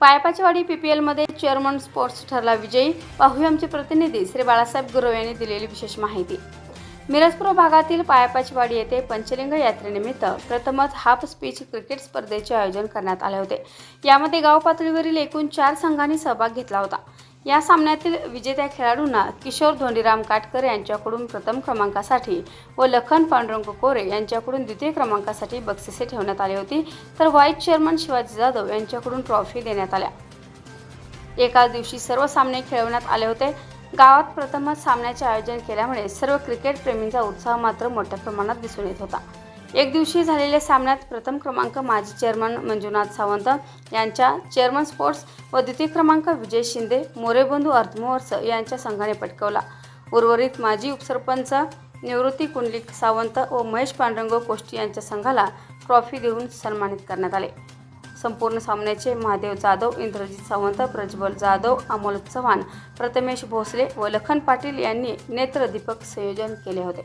पायपाचवाडी P P एलमध्ये chairman sports ठरला विजयी. पाहूया आमचे प्रतिनिधी श्री बाळासाहेब गुरव यांनी दिलेली विशेष माहिती. मिरजपूर भागातील पायपाचवाडी येथे पंचलिंग यात्रेनिमित्त प्रथमच हाफ स्पीच क्रिकेट स्पर्धेचे आयोजन करण्यात आले होते. यामध्ये गाव पातळीवरील एकूण चार संघांनी सहभाग घेतला होता. या सामन्यातील विजेत्या खेळाडूंना किशोर धोंडीराम काटकर यांच्याकडून प्रथम क्रमांकासाठी व लखन पांडुरंग कोरे यांच्याकडून द्वितीय क्रमांकासाठी बक्षिसे ठेवण्यात आली होती तर व्हाईस चेअरमन शिवाजी जाधव यांच्याकडून ट्रॉफी देण्यात आल्या. एका दिवशी सर्व सामने खेळवण्यात आले होते. गावात प्रथमच सामन्याचे आयोजन केल्यामुळे सर्व क्रिकेटप्रेमींचा उत्साह मात्र मोठ्या प्रमाणात दिसून येत होता. एक दिवशी झालेल्या सामन्यात प्रथम क्रमांक माजी चेअरमन मंजुनाथ सावंत यांच्या चेअरमन स्पोर्ट्स व द्वितीय क्रमांक विजय शिंदे मोरेबंधू अर्धमोहर्स यांच्या संघाने पटकवला. उर्वरित माजी उपसरपंच निवृत्ती कुंडलिक सावंत व महेश पांडुरंग कोष्टी यांच्या संघाला ट्रॉफी देऊन सन्मानित करण्यात आले. संपूर्ण सामन्याचे महादेव जाधव इंद्रजित सावंत प्रज्वल जाधव अमोल चव्हाण प्रथमेश भोसले व लखन पाटील यांनी नेत्रदीपक संयोजन केले होते.